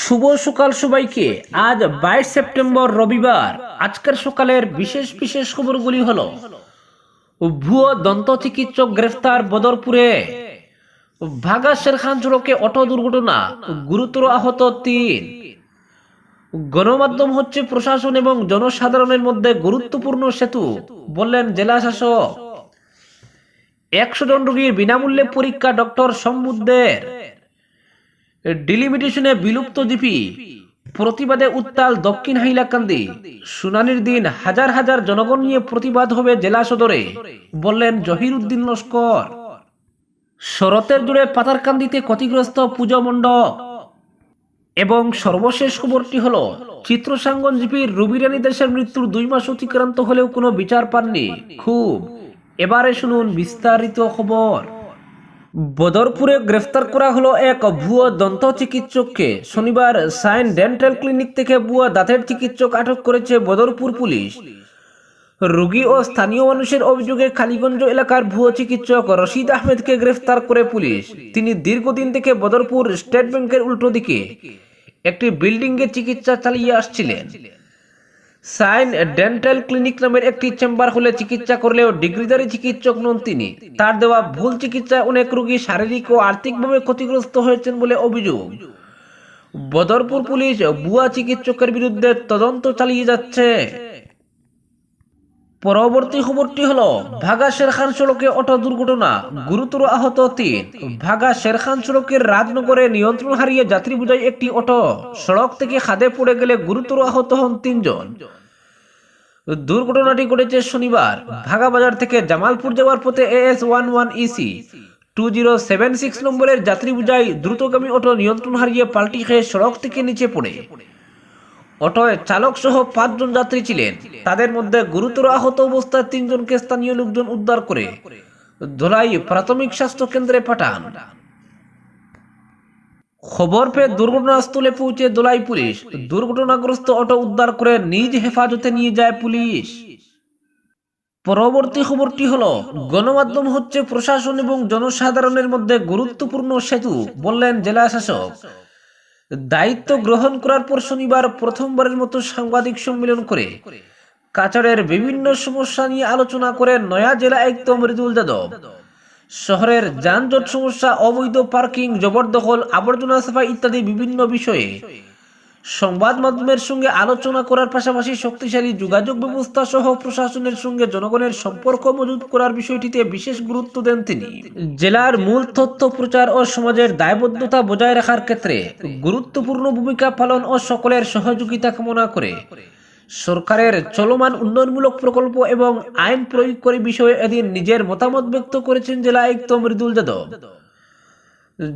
শুভ সকাল সবাইকে। আজ বাইশ সেপ্টেম্বর রবিবার। আজকের সকালের বিশেষ বিশেষ খবরগুলি হল, ভুয়ো দন্ত চিকিৎসক গ্রেফতার বদরপুরে। ভাগা শেরখান সড়কে অটো দুর্ঘটনা, গুরুতর আহত তিন। গণমাধ্যম হচ্ছে প্রশাসন এবং জনসাধারণের মধ্যে গুরুত্বপূর্ণ সেতু, বললেন জেলা শাসক। একশো জন রোগীর বিনামূল্যে পরীক্ষা ডক্টর সম্বুদ্ধের ডিলিমিটেশনে বিলুপ্ত জিপি প্রতিবাদে উত্তাল দক্ষিণ হাইলাকান্দি। শুনানির দিন হাজার হাজার জনগণ নিয়ে প্রতিবাদ হবে জেলা সদরে, বললেন জহির উদ্দিন লস্কর। শরতের জুড়ে পাতারকান্দিতে ক্ষতিগ্রস্ত পুজো মণ্ডপ। এবং সর্বশেষ খবরটি হল, চিত্রসাঙ্গন জিপির রুবিরানী দেশের মৃত্যুর দুই মাস অতিক্রান্ত হলেও কোনো বিচার পাননি। খুব। এবারে শুনুন বিস্তারিত খবর। বদরপুরে গ্রেফতার করা হলো এক ভুয়ো দন্ত চিকিৎসককে শনিবার সাইন ডেন্টাল ক্লিনিক থেকে ভুয়া দাঁতের চিকিৎসক আটক করেছে বদরপুর পুলিশ। রোগী ও স্থানীয় মানুষের অভিযোগে কালীগঞ্জ এলাকার ভুয়ো চিকিৎসক রশিদ আহমেদকে গ্রেফতার করে পুলিশ। তিনি দীর্ঘদিন থেকে বদরপুর স্টেট ব্যাংকের উল্টো দিকে একটি বিল্ডিংয়ে চিকিৎসা চালিয়ে আসছিলেন। সাইন ডেন্টাল ক্লিনিক নামের একটি চেম্বার খুলে চিকিৎসা করলেও ডিগ্রিধারী চিকিৎসক নন তিনি। তার দেওয়া ভুল চিকিৎসায় অনেক রোগী শারীরিক ও আর্থিকভাবে ক্ষতিগ্রস্ত হয়েছেন বলে অভিযোগ। বদরপুর পুলিশ বুয়া চিকিৎসকের বিরুদ্ধে তদন্ত চালিয়ে যাচ্ছে। পরবর্তী খবরটি হলো, ভাগা শেরখান সড়কে অটো দুর্ঘটনা, গুরুতর আহত তিন। ভাগা শেরখান সড়কের রাজনগরে নিয়ন্ত্রণ হারিয়ে যাত্রী বোঝাই একটি অটো। সড়ক থেকে খাদে পড়ে গেলে গুরুতর আহত হন তিনজন। দুর্ঘটনাটি ঘটেছে শনিবার, ভাগা বাজার থেকে জামালপুর যাওয়ার পথে AS one one EC two zero seven six নম্বরের যাত্রী বোঝাই দ্রুতগামী অটো নিয়ন্ত্রণ হারিয়ে পাল্টি খেয়ে সড়ক থেকে নিচে পড়ে। অটোয় চালক সহ পাঁচজন যাত্রী ছিলেন। তাদের মধ্যে গুরুতর আহত অবস্থায় তিনজনকে স্থানীয় লোকজন উদ্ধার করে ধোলাই প্রাথমিক স্বাস্থ্য কেন্দ্রে পাঠান। খবর পেয়ে দুর্ঘটনাস্থলে পৌঁছে দোলাই পুলিশ দুর্ঘটনাগ্রস্ত অটো উদ্ধার করে নিজ হেফাজতে নিয়ে যায় পুলিশ। পরবর্তী খবরটি হলো, গণমাধ্যম হচ্ছে প্রশাসন এবং জনসাধারণের মধ্যে গুরুত্বপূর্ণ সেতু, বললেন জেলা শাসক। দায়িত্ব গ্রহণ করার পর শনিবার প্রথমবারের মতো সাংবাদিক সম্মেলন করে কাছাড়ের বিভিন্ন সমস্যা নিয়ে আলোচনা করে নয়া জেলা আয়ুক্ত মৃদুল যাদব। শহরের যানজট সমস্যা, অবৈধ পার্কিং, জবরদখল, আবর্জনা সাফাই ইত্যাদি বিভিন্ন বিষয়ে সংবাদ মাধ্যমের সঙ্গে আলোচনা করার পাশাপাশি শক্তিশালী যোগাযোগ ব্যবস্থা সহ প্রশাসনের সঙ্গে জনগণের সম্পর্ক মজুত করার বিষয়টিতে বিশেষ গুরুত্ব দেন তিনি। জেলার মূল তথ্য, প্রচার ও সমাজের দায়বদ্ধতা বজায় রাখার ক্ষেত্রে গুরুত্বপূর্ণ ভূমিকা পালন ও সকলের সহযোগিতা কামনা করে সরকারের চলমান উন্নয়নমূলক প্রকল্প এবং আইন প্রয়োগ করে বিষয়ে এদিন নিজের মতামত ব্যক্ত করেছেন জেলা আয়ুক্ত মৃদুল যাদব।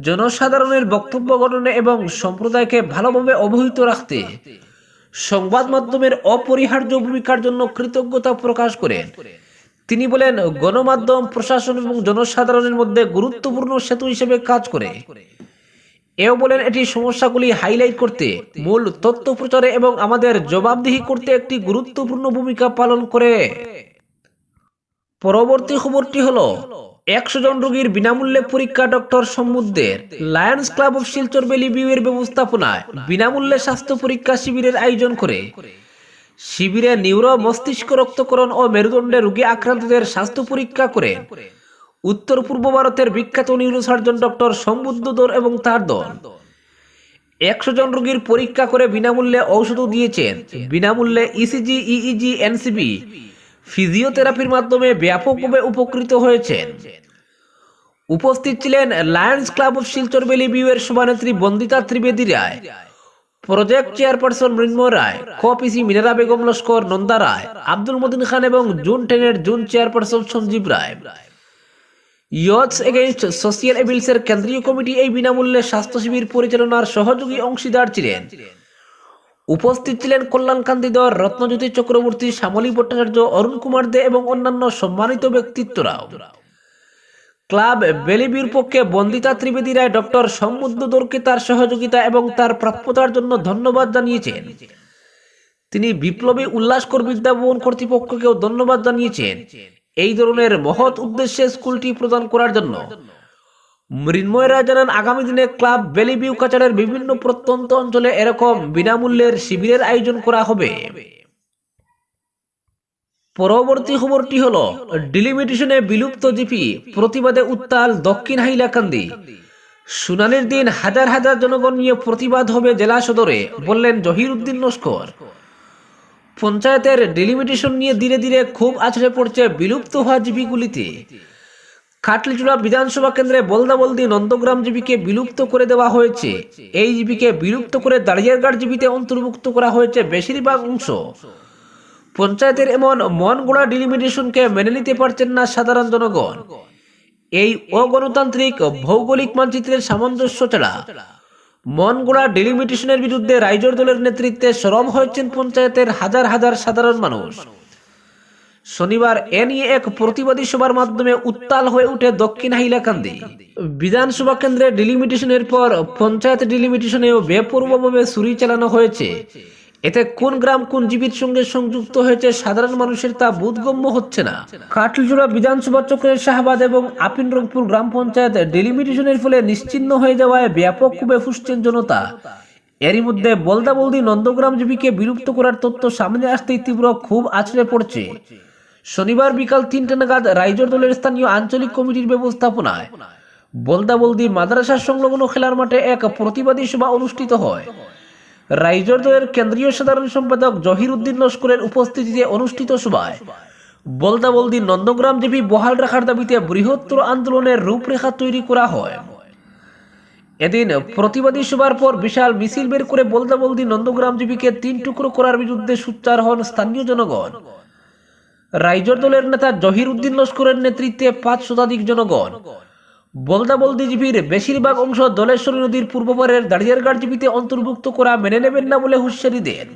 জনসাধারণের বক্তব্য গঠনে এবং সম্প্রদায়কে ভালোভাবে অবহিত রাখতে সংবাদ মাধ্যমের অপরিহার্য ভূমিকার জন্য কৃতজ্ঞতা প্রকাশ করেন। তিনি বলেন, গণমাধ্যম, প্রশাসন এবং জনসাধারণের মধ্যে গুরুত্বপূর্ণ সেতু হিসেবে কাজ করে। এও বলেন, এটি সমস্যাগুলি হাইলাইট করতে মূল তথ্য প্রচারে এবং আমাদের জবাবদিহি করতে একটি গুরুত্বপূর্ণ ভূমিকা পালন করে। পরবর্তী খবরটি হলো একশো জন রোগীর বিনামূল্যে পরীক্ষা ডক্টর সমুদ্রের Lions Club of Silchar Valley ভিউয়ের ব্যবস্থাপনায় বিনামূল্যে স্বাস্থ্য পরীক্ষা শিবিরের আয়োজন করে। শিবিরে নিউরো মস্তিষ্ক, রক্তকরণ ও মেরুদণ্ডে রোগী আক্রান্তদের স্বাস্থ্য পরীক্ষা করেন। উত্তর পূর্ব ভারতের বিখ্যাত নিউরোসার্জন ডক্টর সম্বুদ্ধদর এবং তার দল। একশো জন রোগীর পরীক্ষা করে বিনামূল্যে ঔষধও দিয়েছেন। বিনামূল্যে ইসিজি ইইজি এনসিবি ফিজিওথেরাপির মাধ্যমে ব্যাপকভাবে উপকৃত হয়েছেন। উপস্থিত ছিলেন Lions Club of Silchar Valley সভানেত্রী বন্দিতা ত্রিবেদী রায়, প্রজেক্ট চেয়ারপারসন মৃন্ময় রায় কপিসি মিনারা বেগম লস্কর নন্দা রায়, আব্দুল মদিন খান এবং জুন টেনের zone chairperson Sanjib Roy. Youths against social এবিলসের কেন্দ্রীয় কমিটি এই বিনামূল্যে স্বাস্থ্য শিবির পরিচালনার সহযোগী অংশীদার ছিলেন। উপস্থিত ছিলেন কল্যাণকান্তি দর রত্নজ্যোতি চক্রবর্তী, শ্যামলী ভট্টাচার্য, অরুণ কুমার দে এবং অন্যান্য সম্মানিত ব্যক্তিত্বরাও। ক্লাব বেলিবির পক্ষে বন্দিতা ত্রিবেদী রায়, ডক্টর সমুদ্র দোরকে তার সহযোগিতা এবং তার প্রাপ্যতার জন্য ধন্যবাদ জানিয়েছেন। তিনি বিপ্লবী উল্লাসকর বিদ্যাভবন কর্তৃপক্ষকেও ধন্যবাদ জানিয়েছেন। এই ধরনের মহৎ উদ্দেশ্যে স্কুলটি প্রদান করার জন্য। মৃন্ময় জানান আগামী দিনে ক্লাব বেলিবিউ কাচারের বিভিন্ন প্রত্যন্ত অঞ্চলে এরকম বিনামূল্যের শিবিরের আয়োজন করা হবে। পরবর্তী খবরটি হলো, ডিলিমিটেশনে বিলুপ্ত জিপি, প্রতিবাদে উত্তাল দক্ষিণ হাইলাকান্দি। শুনানির দিন হাজার হাজার জনগণ নিয়ে প্রতিবাদ হবে জেলা সদরে, বললেন জহির উদ্দিন লস্কর। পঞ্চায়েতের ডিলিমিটেশন নিয়ে ধীরে ধীরে খুব আছড়ে পড়ছে বিলুপ্ত হওয়া জিপিগুলিতে। খাটলিচুড়া বিধানসভা কেন্দ্রে বলদাবলদি নন্দগ্রাম জিপিকে বিলুপ্ত করে দেওয়া হয়েছে। এই জিপিকে বিলুপ্ত করে দাঁড়িয়ারঘাট জিপিতে অন্তর্ভুক্ত করা হয়েছে বেশিরভাগ অংশ। পঞ্চায়েতের এমন মন গোড়া ডিলিমিটেশনকে মেনে নিতে পারছেন না সাধারণ জনগণ। এই অগণতান্ত্রিক ভৌগোলিক মানচিত্রের সামঞ্জস্য ছাড়া মন গোড়া ডিলিমিটেশনের বিরুদ্ধে রাইজর দলের নেতৃত্বে সরব হয়েছেন পঞ্চায়েতের হাজার হাজার সাধারণ মানুষ। শনিবার এ নিয়ে এক প্রতিবাদী সভার মাধ্যমে উত্তাল হয়ে উঠে দক্ষিণ হাইলাকান্দি। বিধানসভা কেন্দ্রে ডিলিমিটেশনের পর পঞ্চায়েত ডিলিমিটেশনেও বেপরোয়াভাবে চুরি চালানো হয়েছে। এতে কোন গ্রাম কোন জীবির সঙ্গে সংযুক্ত হয়েছে সাধারণ মানুষের তা বোধগম্য হচ্ছে না। কাটলজোড়া বিধানসভা চক্রের শাহবাদ এবং আপিন রংপুর গ্রাম পঞ্চায়েত ডিলিমিটেশনের ফলে নিশ্চিন্ন হয়ে যাওয়ায় ব্যাপক ক্ষোভে ফুসছেন জনতা। এরই মধ্যে বলদা বলদি নন্দগ্রাম জীবিকে বিলুপ্ত করার তথ্য সামনে আসতেই তীব্র খুব আছড়ে পড়ছে। শনিবার বিকাল তিনটে নাগাদ রাইজর দলের স্থানীয় আঞ্চলিক কমিটির ব্যবস্থাপনায় বলদা বলদি মাদ্রাসার সংলগ্ন খেলার মাঠে এক প্রতিবাদী সভা অনুষ্ঠিত হয়। রাইজর দলের কেন্দ্রীয় সাধারণ সম্পাদক জহির উদ্দিন লস্করের উপস্থিতিতে অনুষ্ঠিত সভায় বলদা বলদি নন্দগ্রাম জিপি বহাল রাখার দাবিতে বৃহত্তর আন্দোলনের রূপরেখা তৈরি করা হয়। এদিন প্রতিবাদী সভার পর বিশাল মিছিল বের করে বলদা বলদি নন্দগ্রাম জীবীকে তিন টুকরো করার বিরুদ্ধে সোচ্চার হন স্থানীয় জনগণ। রাইজর দলের নেতা জহির উদ্দিন লস্করের নেতৃত্বে পাঁচ শতাধিক জনগণ। বলদা বলদি বেশিরভাগ অংশ দলেশ্বরী নদীর পূর্বপারের দাঁড়িয়ারঘাট জিপিতে অন্তর্ভুক্ত করা মেনে নেবেন না বলে হুঁশিয়ারি দেন।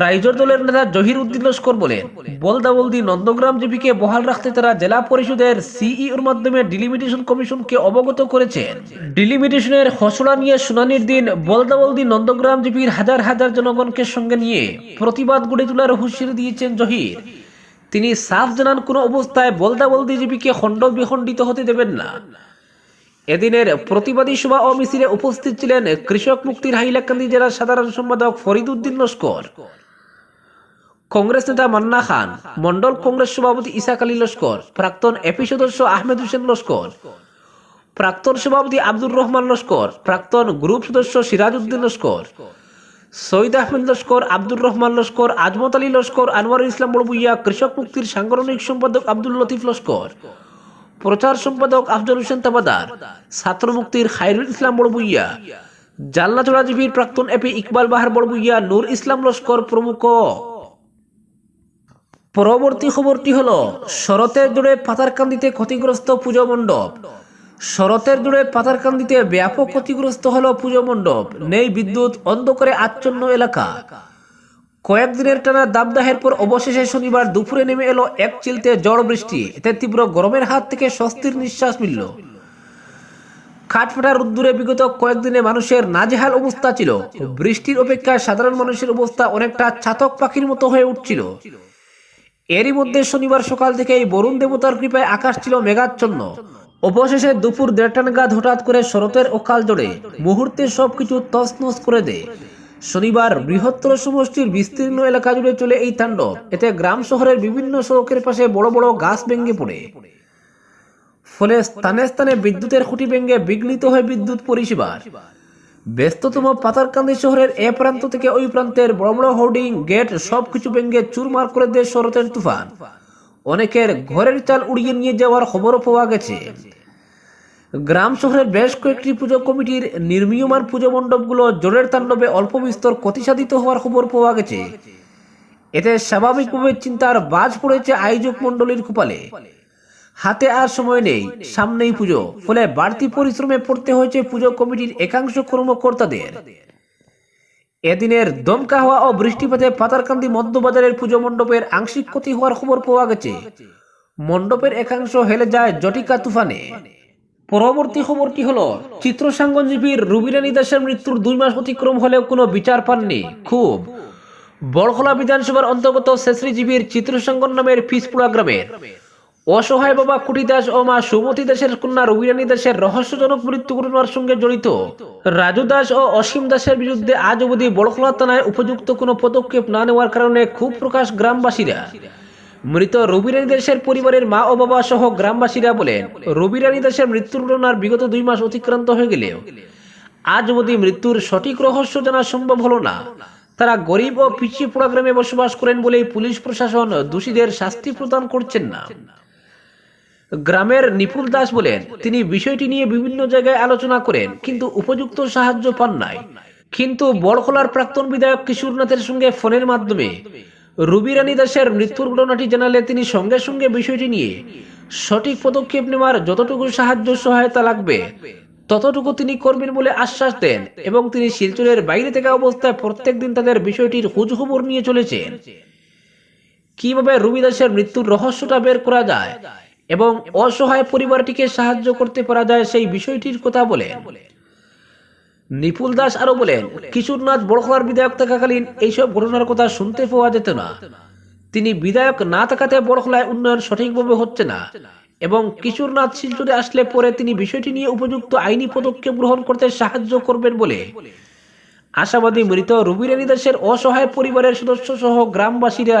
রাইজর দলের নেতা জহির উদ্দিন লস্কর বলেন, বলদা বলদি নন্দগ্রাম জিপিকে বহাল রাখতে তারা জেলা পরিষদের সিইওর মাধ্যমে ডিলিমিটেশন কমিশনকে অবগত করেছেন। ডিলিমিটেশনের খসড়া নিয়ে শুনানির দিন বলদা বলদি নন্দগ্রাম জিপির হাজার হাজার জনগণকে সঙ্গে নিয়ে প্রতিবাদ গড়ে তোলার হুঁশিয়ারি দিয়েছেন জহির। তিনি সাফ জানান, কোনো অবস্থায় বলদা বলদি জিপিকে খণ্ড বিখণ্ডিত হতে দেবেন না। এদিনের প্রতিবাদী সভা ও মিছিলে উপস্থিত ছিলেন কৃষক মুক্তির হাইলাকান্দি জেলার সাধারণ সম্পাদক ফরিদ উদ্দিন লস্কর। কংগ্রেস নেতা মান্না খান মন্ডল কংগ্রেস সভাপতি ইসাক আলী লস্কর, প্রাক্তন এপি সদস্য আহমেদ হোসেন লস্কর, প্রাক্তন সভাপতি আব্দুর রহমান লস্কর, প্রাক্তন গ্রুপ সদস্য সিরাজ উদ্দিন লস্কর, সৈয়দ আহমেদ লস্কর, আব্দুর রহমান লস্কর, আজমত আলী লস্কর, আনোয়ার ইসলাম বড়বুইয়া, কৃষক মুক্তির সাংগঠনিক সম্পাদক আব্দুল লতিফ লস্কর, প্রচার সম্পাদক আফজল হোসেন তাবাদার, ছাত্র মুক্তির খায়রুল ইসলাম বড়বুইয়া জালনা চড়াজীবীর প্রাক্তন এপি ইকবাল বাহার বড়বুইয়া, নূর ইসলাম লস্কর প্রমুখ। পরবর্তী খবরটি হলো, শরতের জুড়ে পাতারকান্দিতে ক্ষতিগ্রস্ত পুজো মণ্ডপ। শরতের জুড়ে পাতারকান্দিতে ব্যাপক ক্ষতিগ্রস্ত হলো পুজো মণ্ডপ। নেই বিদ্যুৎ, অন্ধকারে আচ্ছন্ন এলাকা। কয়েকদিনের টানা দাবদাহের পর অবশেষে শনিবার দুপুরে নেমে এলো এক চিলতে ঝড় বৃষ্টি। এতে তীব্র গরমের হাত থেকে স্বস্তির নিঃশ্বাস মিলল। খাটফাটা রোদ্দুরে বিগত কয়েকদিনে মানুষের নাজেহাল অবস্থা ছিল। বৃষ্টির অপেক্ষায় সাধারণ মানুষের অবস্থা অনেকটা ছাতক পাখির মতো হয়ে উঠছিল। এরই মধ্যে শনিবার সকাল থেকে এই বরুণ দেবতার কৃপায় আকাশ ছিল মেঘাচ্ছন্ন। অবশেষে দুপুর দেড়টা নাগাদ হঠাৎ করে শরতের অকাল জোরে মুহূর্তে সবকিছু তছনছ করে দেয় শনিবার বৃহত্তর সমষ্টির বিস্তীর্ণ এলাকা জুড়ে চলে এই তাণ্ডব। এতে গ্রাম শহরের বিভিন্ন সড়কের পাশে বড় বড় গাছ ভেঙে পড়ে। ফলে স্থানে স্থানে বিদ্যুতের খুঁটি ভেঙে বিঘ্নিত হয় বিদ্যুৎ পরিষেবার। ব্যস্ততম পাতারকান্দি শহরের এ প্রান্ত থেকে ওই প্রান্তের বড় বড় হোর্ডিং, গেট সবকিছু ভেঙে চুরমার করে দেয় শরতের তুফান। অনেকের ঘরের চাল উড়িয়ে নিয়ে যাওয়ার খবরও পাওয়া গেছে। গ্রাম শহরের বেশ কয়েকটি পুজো কমিটির নির্মীয়মান পুজো মণ্ডপগুলো জোরের তাণ্ডবে অল্প বিস্তর ক্ষতিসাধিত হওয়ার খবর পাওয়া গেছে। এতে স্বাভাবিকভাবে চিন্তার বাজ পড়েছে আয়োজক মণ্ডলীর কপালে। হাতে আর সময় নেই, সামনেই পুজো। ফলে বাড়তি পরিশ্রমে পড়তে হয়েছে পুজো কমিটির একাংশ কর্মকর্তাদের। এদিনের দমকা হওয়া ও বৃষ্টিপাতে পাতারকান্দি মধ্যবাজারের পুজো মণ্ডপের আংশিক ক্ষতি হওয়ার খবর পাওয়া গেছে। মণ্ডপের একাংশ হেলে যায় জটিকা তুফানে। পরবর্তী খবরটি হলো? চিত্রসাঙ্গনজীবীর রুবিরানী দাসের মৃত্যুর দুই মাস অতিক্রম হলেও কোনো বিচার পাননি। খুব। বড়খোলা বিধানসভার অন্তর্গত শেষরিজীবীর চিত্রসাঙ্গন নামের পিসপুরা গ্রামের অসহায় বাবা কুটি দাস ও মা সুমতি দাসের কন্যা রবিরানী দাসের রহস্যজনক মৃত্যু ঘটনার সঙ্গে জড়িত। রাজু দাস ও অসীম দাসের বিরুদ্ধে আজ অবধি বড়খলা থানায় উপযুক্ত কোনো পদক্ষেপ না নেওয়ার কারণে খুব প্রকাশ গ্রামবাসীরা। মৃত রবিরানী দাসের পরিবারের মা ও বাবা সহ গ্রামবাসীরা বলেন রবিরানী দাসের মৃত্যুর ঘটনার বিগত দুই মাস অতিক্রান্ত হয়ে গেলেও আজ অবধি মৃত্যুর সঠিক রহস্য জানা সম্ভব হলো না। তারা গরিব ও পিছিয়ে পড়া গ্রামে বসবাস করেন বলেই পুলিশ প্রশাসন দোষীদের শাস্তি প্রদান করছেন না। গ্রামের নিপুল দাস বলেন, তিনি বিষয়টি নিয়ে বিভিন্ন জায়গায় আলোচনা করেন, কিন্তু উপযুক্ত সাহায্য পান নাই। কিন্তু বড়খোলার প্রাক্তন বিধায়ক কিশোরনাথের সঙ্গে ফোনের মাধ্যমে রুবি রানী দাসের মৃত্যুর ঘটনাটি জানালে তিনি সঙ্গে সঙ্গে বিষয়টি নিয়ে সঠিক পদক্ষেপ নেওয়ার যতটুকু সাহায্য সহায়তা লাগবে, ততটুকু তিনি করবেন বলে আশ্বাস দেন এবং তিনি শিলচরের বাইরে থেকে অবস্থায় প্রত্যেকদিন তাদের বিষয়টির খোঁজখবর নিয়ে চলেছেন। কীভাবে রুবি দাসের মৃত্যুর রহস্যটা বের করা যায় এবং অসহায় পরিবারটিকে সাহায্য করতে পারা যায় সেই বিষয়টির কথা বলেন নিপুল দাস আরও বলেন, কিশোরনাথ বড়খলার বিধায়ক থাকাকালীন এইসব ঘটনার কথা শুনতে পাওয়া যেত না। তিনি বিধায়ক না থাকাতে বড়খলায় উন্নয়ন সঠিকভাবে হচ্ছে না এবং কিশোরনাথ শিলচরে আসলে পরে তিনি বিষয়টি নিয়ে উপযুক্ত আইনি পদক্ষেপ গ্রহণ করতে সাহায্য করবেন বলে। আশাবাদী মৃত রুবিরানী দাসের অসহায় পরিবারের সদস্য সহ গ্রামবাসীরা